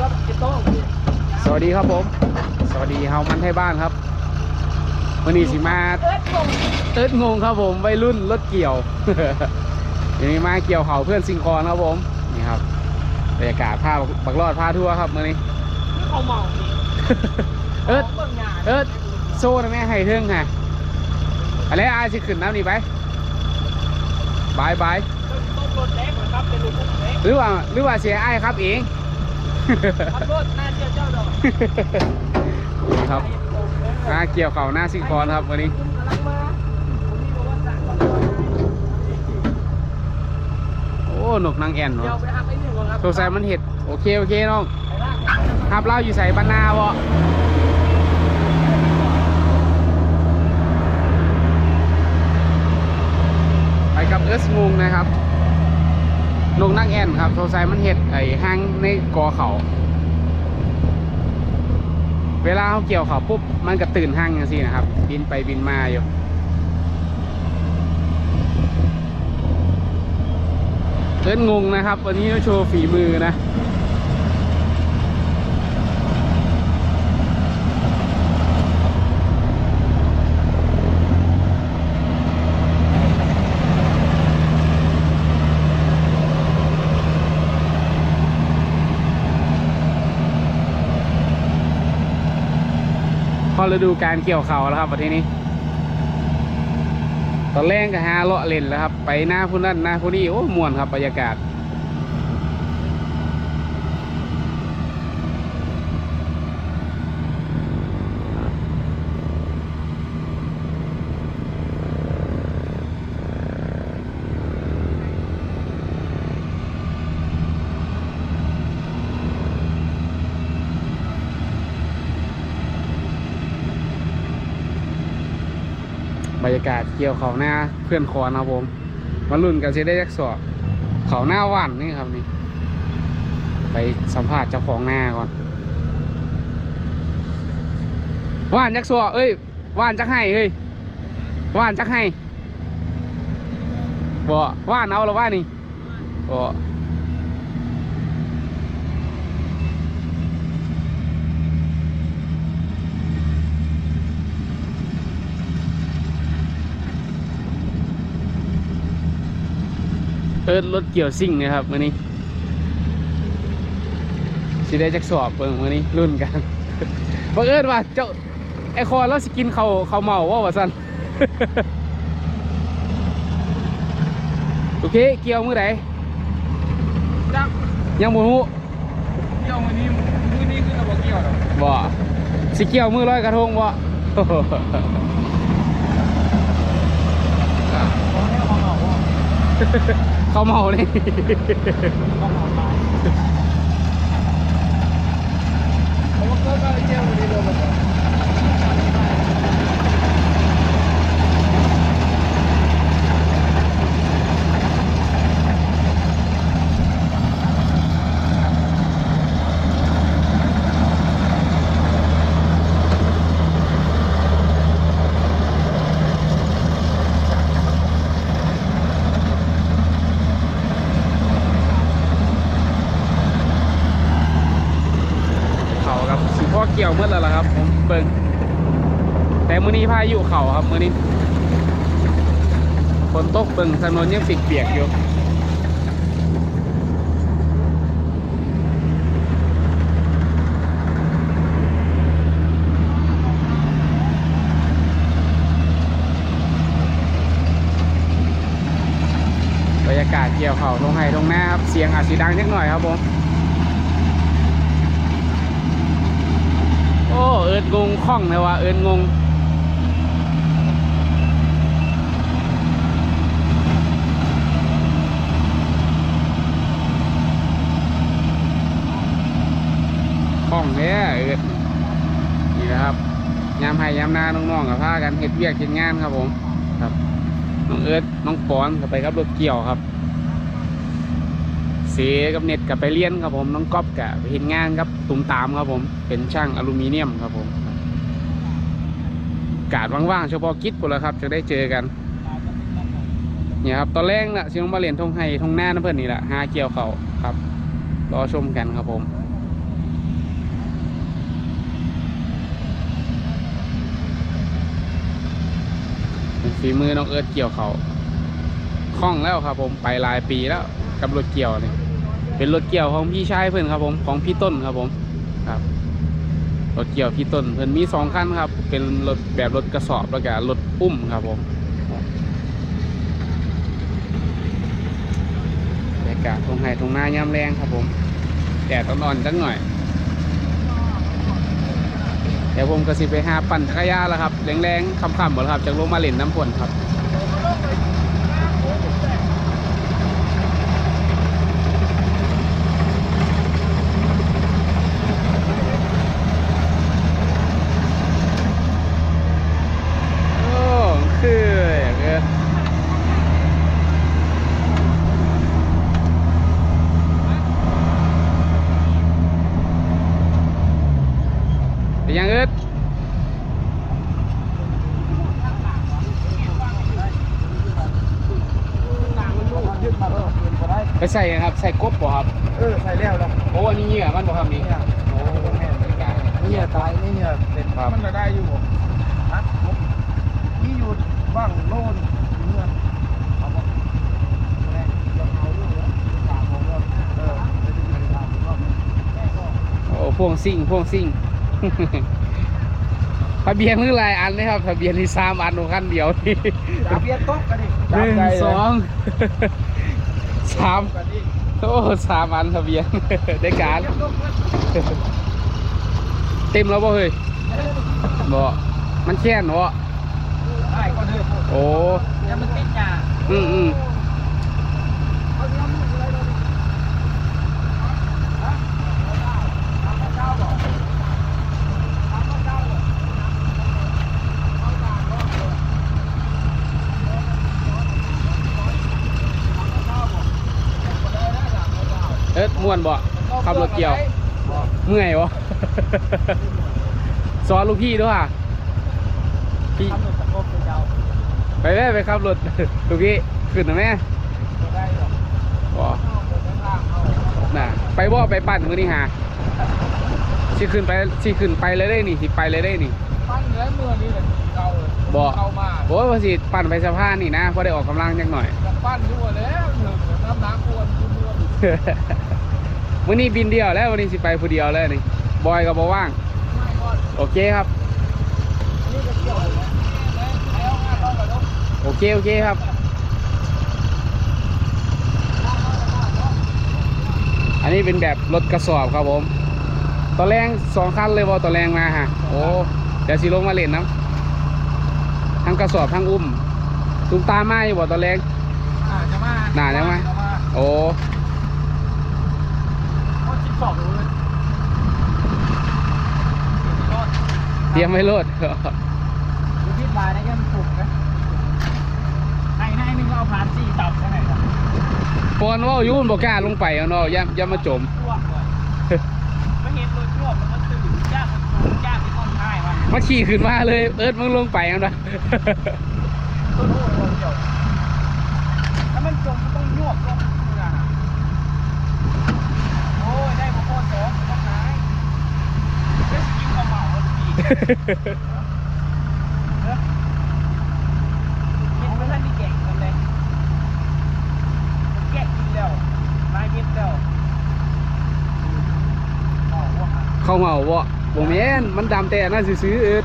ครับพี่โต้งสวัสดีครับผม สวัสดีเฮามันไทยบ้านครับวันนี้สิมาเอิร์ธงงเอิร์ดงงครับผมวัยรุ่นรถเกี่ยววันนี้มาเกี่ยวเขาเพื่อนซิงคอนครับผมนี่ครับบรรยากาศผ้าบักรอดผ้าทั่วครับมื่อนี้นี่เขาเมานี่เอิร์ดเบิ่งงานเอิร์ดโซ่นะแม่ให้เทิงฮะอะไรอายสิขึ้นน้ำนี่ไปบายบายต้นรถเล็กเหรอครับเป็นลูกเล็กหรือว่าหรือว่าเสียอายครับเอง ขับรถหน้าเชื่อเจ้าดอกครับมาเกี่ยวเขาหน้าซิงคอนครับวันนี้กำลังมาผมนี่บอกว่าสั่งก่อนโอ้หนกนางแอ่นเดี๋ยวเนาะไปหักไอ้หนึ่งก่อนครับสงสัยมันเห็ดโอเคโอเคน้องไปลากไปครับเล่าอยู่ใส่บ้านนาวะไปกับเอิร์สงงนะครับ นกนางแอ่นครับสงสัยมันเห็ดไอ้ห้างในกอเขาเวลาเขาเกี่ยวเขาปุ๊บมันก็ตื่นห้างอย่างนี้นะครับ บินไปบินมาอยู่เล่นงงนะครับ วันนี้เราโชว์ฝีมือนะ ฤดูการเกี่ยวเขาแล้วครับประเทศนี้ ตอนแรกก็หาเลาะเล่นแล้วครับ ไปหน้าผู้นั้นหน้าผู้นี้โอ้มวนครับบรรยากาศ รรยากาศเกี่ยวเขาหน้าเพื่อนคอนครับผมมาลุ่นกันจะได้ยักสอบเขาหน้าหว่านนี่ครับนี่ ไปสัมภาษณ์เจ้าของหน้าก่อนว่านจักสวเอ้ยว่านจักให้เฮ้ยว่านจักให้บ่ว่านเอาหรือว่านี่บ่ เอิร์ดรถเกี่ยวซิ่งนะครับมื่อนี้สิได้จักสอบเบิ่งมื่อนี้รุ่นกันบังเอิญว่าเจ้าไอคอนแล้วสิกินเขาเขาวเมาว่าว่าสันโอเค เกี่ยวมือไหนจักยังบ่ฮู้เกี่ยวมือนี้มือนี้คือเราบอกเกี่ยวดอกบ่สิเกี่ยวมือร้อยกระทงบ่ขอให้ เขาเมาเขาเมาเลยเขาเมาตายผมว่าก็ก็เกี่ยวมือนี้เลยแบบ เขาครับสิพ่อเกี่ยวเมื่อแล้วล่ะครับ ผมเบิ่งแต่มื้อนี้พายุเขาครับมื้อนี้ฝนตกเบิ่งถนนยังเปียกๆอยู่บรรยากาศเกี่ยวเขาตรงไห้ตรงหน้าครับ เสียงอาจสีดังนิดหน่อยครับผม อ้เอิญงงคล่องเลยว่ะเอิญงงคล่องแท้เอิญนี่นะครับยามไห้ยามนาน้องๆกับพากันเฮ็ดเวียกเฮ็ดงานครับผมครับน้องเอิร์ดน้องปอนก็ไปกับรถเกี่ยวครับ เสกับเน็ตกับไปเรียนครับผมน้องก๊อฟกับเห็นงานครับตุ้มตามครับผมเป็นช่างอลูมิเนียมครับผมกาดว่างๆเฉพาะคิดหมดแล้วครับจะได้เจอกันเนี่ยครับตอนแรกน่ะซิงมาเรียนทงไห้ทงหน้าน้เพื่อนนี่แหละหาเกี่ยวเขาครับรอชมกันครับผมฝีมือน้องเอิร์ดเกี่ยวเขาคล่องแล้วครับผมไปหลายปีแล้วกับรถเกี่ยวเนี่ย เป็นรถเกี่ยวของพี่ชายเพื่อนครับผมของพี่ต้นครับผมครับรถเกี่ยวพี่ต้นเพื่อนมีสองคันครับ เป็นรถแบบรถกระสอบแล้วก็รถอุ้มครับผมบรรยากาศตรงไห้ตรงหน้ายามแรงครับผมแดดอ่อนจังหน่อยเดี๋ยวผมก็สิไปหาปั่นจักรยานแล้วครับแรงๆค่ำๆหมดครับจากลงมาเล่นน้ำฝนครับ โอ้คืออย่างเงี้ยเป็นยังเอิด ยึดมาแล้วยืนก็ ได้ไปใส่ครับใส่กบบ่ครับเออใส่แล้วแล้วโอ้อันนี้เหงื่อมันบ่ครับนี่โอ้แม่นบริการนี่ตายนี่เนี่ยเป็นมันจะได้อยู่ฮะนี่อยู่บ้างโน่นเงื่อนเอาบ่แรงยังเอาอยู่เลยตามของเราเออจะดึงกันตามรอบนี้แม่ก็โอ้พ่วงซิ่งพ่วงซิ่งทะเบียนคือหลายอันเลยครับทะเบียนที่สามอันของคันเดียวนี่จับเบียร์ตกกันดิหนึ่งสอง สามกันดิโอ้สามอันทะเบียนได้การเบียร์ตกกันเต็มแล้วบ่เฮ้ยบ่มันแค่นบ่ได้ก่อนเถอะโอ้อย่ามันติดยาอืมอืม เอาเนื้อมืออะไรเราดิฮะเอาข้าวเจ้าบ่เอาข้าวเจ้าบ่เอาจานบ่เอาข้าวบ่บ่ได้ได้จานเอาเจ้า เอิ้ด ม่วนบ่ขับรถเกี่ยว เมื่อยบ่สอนลูกพี่ด้วยอะพี่ทำหนึ่งตะกบเป็นเจ้าไปแม่ไปขับรถลูกพี่ขึ้นนะแม่บ่ได้หรอกบ่เอาเดินทางเอาน่ะไปบ่ไปปั่นมื้อนี้หาสิขึ้นไปสิขึ้นไปเลยได้นี่สิไปเลยได้นี่ปั้นเนื้อเมื่อนี้เลยเก่าเลยบ่เข้ามาโอ้ยว่าสิปั่นไปสะพานนี่นะพอได้ออกกำลังจักหน่อยจะปั้นด้วยแล้วหนึ่งน้ำน้ำควรคุณด้ วยมื้อนี้บินเดียวแล้ววันนี้สิไปผู้เดียวแล้วนี่บอยก็บ่ว่างไม่ก่อนโอเคครับนี่จะเกี่ยวเลยแล้วงานต้องกระดกโอเค โอเคครับ อันนี้เป็นแบบรถกระสอบครับผมตอนแรงสองคันเลยบอตอนแรงมาฮะโอ้เดี๋ยวสิลงมาเล่นน้ำทั้งกระสอบทั้งอุ้มตุ้มตามมาอยู่บ่ตอนแรงอ่าจะมาน่าจะมาโอ้ก็ชิป สอบดูเลยเตรียมไว้โลดดูที่ปลายนะยังถูกนะไอ้นายนึงเราผ่านสี่ตับใช่ไหมครับปอนว่าอยุ่นบอกกล้าลงไปเอาเนาะอย่าอย่ามาจมช่วงเลยไม่เห็นรถช่วงมันก็ตื่นยากมันถูกยากที่ต้นท้ายมันมาขี่ขึ้นมาเลย เอิร์ดมึงลงไปเอานะต้นโอ้ยเดียวถ้ามันจมมันต้องยวบลงนะโอ้ยได้พวกโคตรสองต้องหายเดี๋ยวสกิลกระเหมา เขาดีเห็นไหมท่านที่แกะกันเลยแกะกินแล้วลายเม็ดแล้วเอาวะเข้าเมาบ่บ่แม่นมันดำแต่อันนั่นซื้อๆเอิร์ด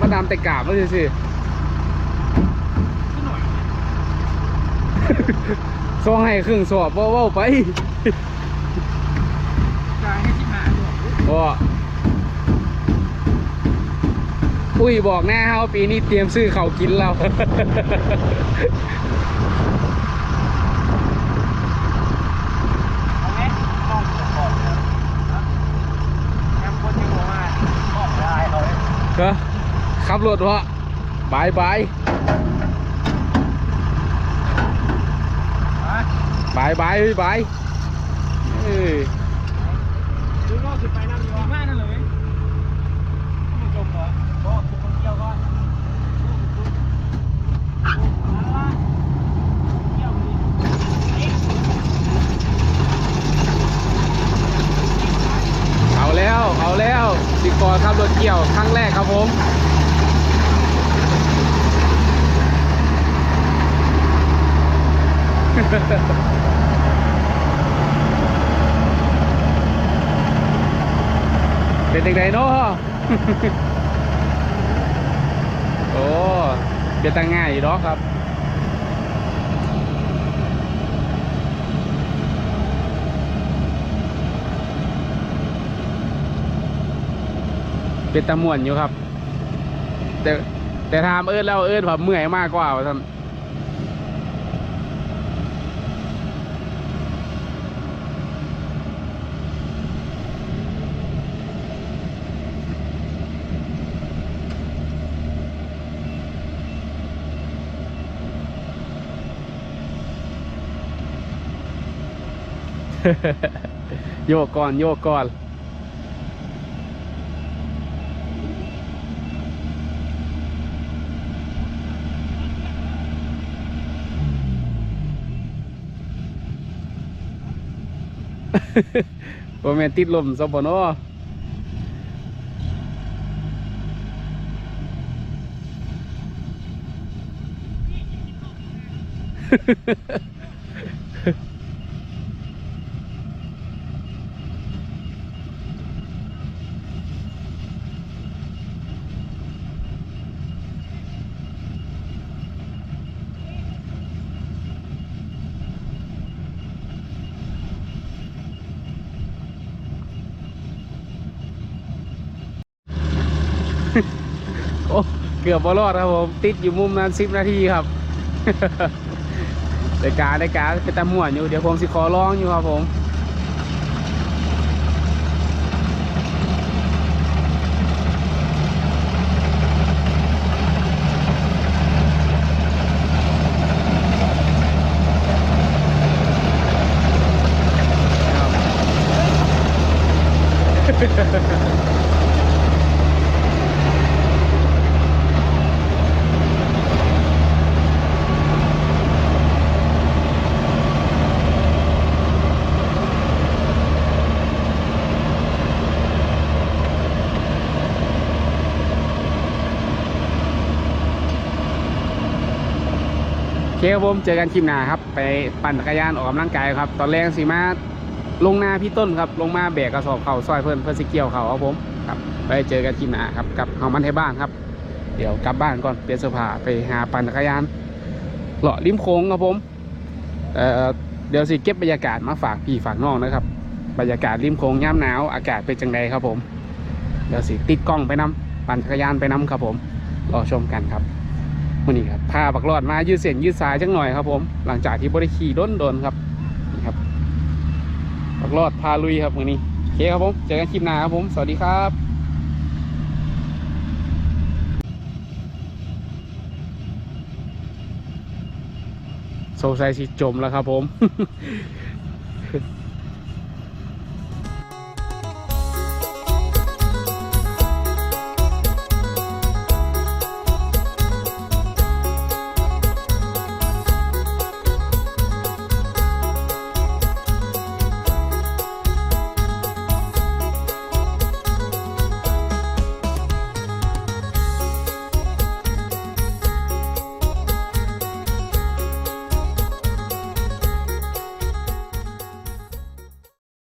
มันดำแต่กาบมันซื้อขึ้นหน่อยๆซองให้ครึ่งสอบบ่เว้าไปกายให้ที่หาด้วย อุ้ยบอกแน่ฮะว่าปีนี้เตรียมซื้อเขากินเอาขับรถวะบายบายบายบายบายเอ้ยดูนอกสิไปนั่งอยู่มากนั่นเลยไม่จมเหรอก็คุณคน เอาแล้ว เอาแล้วสิกอขับรถเกี่ยวครั้งแรกครับผมเป็นยังไงเนาะ อ้เป็นตังง่ายอยู่เนาะครับเป็นตะม่วนอยู่ครับ แต่แต่ถามเอิญแล้วเอิญผมเมื่อยมากกว่าท่าน โยกก่อนโยกก่อนโอแมนติดลมซะบ่เนาะ โอ้เกือบบอลอดครับผม ติดอยู่มุมนั้นสิบนาทีครับในการในการเป็นตะม่วนอยู่ เดี๋ยวผมสิขอร้องอยู่ครับผม เคครับผมเจอกันคลิปหน้าครับ ไปปั่นจักรยานออกกำลังกายครับ ตอนแรกสีมาลงนาพี่ต้นครับ ลงมาแบกกระสอบเข่าซอยเพื่อนเพื่อสิเกี่ยวเขาครับผมครับไปเจอกันคลิปหน้าครับกับเฮามันให้บ้านครับ เดี๋ยวกลับบ้านก่อนเปลี่ยนเสื้อผ้าไปหาปั่นจักรยานเลาะริมโค้งครับผมเอ่อเดี๋ยวสิเก็บบรรยากาศมาฝากพี่ฝากน้องนะครับ บรรยากาศริมโค้งย่ำหนาวอากาศเป็นจังไดครับผมเดี๋ยวสิติดกล้องไปนํปั่นจักรยานไปนํครับผมรอชมกันครับ วันนี้ครับพาบักรอดมายืดเส้นยืดสายจังหน่อยครับ ผม หลังจากที่บริขี่ด้นโดนครับนี่ครับบักรอดพาลุยครับวันนี้โอเคครับผมเจอกันคลิปหน้าครับผม สวัสดีครับโซไซสิจมแล้วครับผม